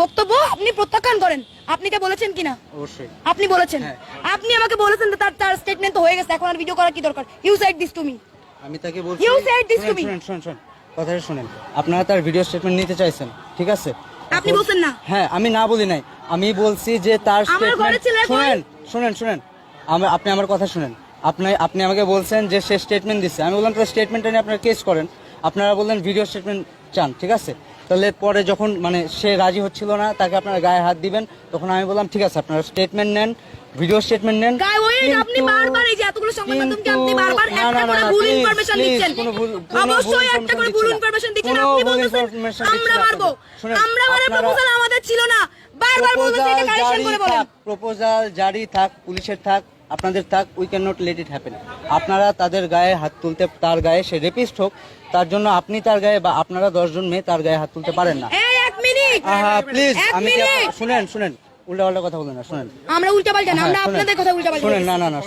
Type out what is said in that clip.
প্রমাণ করেন। আপনি কে বলেছেন কিনা? অবশ্যই। আপনি বলেছেন। হ্যাঁ। আপনি আমাকে বলেছেন যে তার তার স্টেটমেন্ট তো হয়ে গেছে এখন আর ভিডিও করার কি দরকার? You said this to me আমি তাকে বলছি said this to শুনেন, me. শুনেন শুনেন শুনেন কথাটা শুনেন। আপনারা তার ভিডিও স্টেটমেন্ট নিতে চাইছেন ঠিক আছে? আপনি বলছেন না। হ্যাঁ আমি না বলি নাই। আমি বলছি যে তার স্টেটমেন্ট শুনেন শুনেন শুনেন। আপনি আমার কথা শুনেন। আপনি আপনি আমাকে বলছেন যে সে স্টেটমেন্ট দিচ্ছে আমি বললাম তার স্টেটমেন্টটা নিয়ে আপনারা কেস করেন। আপনারা বললেন ভিডিও স্টেটমেন্ট চান ঠিক আছে? তাহলে পরে যখন মানে সে রাজি হচ্ছিল না তাকে আপনারা গায়ে হাত দিবেন তখন আমি বললাম ঠিক আছে আপনারা স্টেটমেন্ট নেন ভিডিও স্টেটমেন্ট নেন। আপনি বারবার এই যে এতগুলো সংবাদ মাধ্যমকে আপনি বারবার না, একটা না, না, করে না, ভুল ইনফরমেশন দিচ্ছেন। কোনো ভুল- কোনো ভুল অবশ্যই একটা করে ভুল ইনফরমেশন দিচ্ছেন। আপনি বলতেছেন আমরা না মারবো। আপনাদের। শুনেন, আমরা মারার প্রপোজাল আমাদের ছিল না। বারবার বলতেছেন এটা কারেকশন করে বলেন। প্রপোজাল জারি থাক পুলিশের থাক আপনাদের তাক we can not let it happen আপনারা তাদের গায়ে হাত তুলতে তার গায়ে সে রেপিস্ট হোক তার জন্য আপনি তার গায়ে বা আপনারা দশজন মেয়ে তার গায়ে হাত তুলতে পারেন না। প্লিজ আমি শুনেন শুনেন উল্টা পাল্টা কথা বলেন না শুনেন। আমরা উল্টা পাল্টা না আমরা আপনাদের কথা উল্টা পাল্টা শুনেন না না না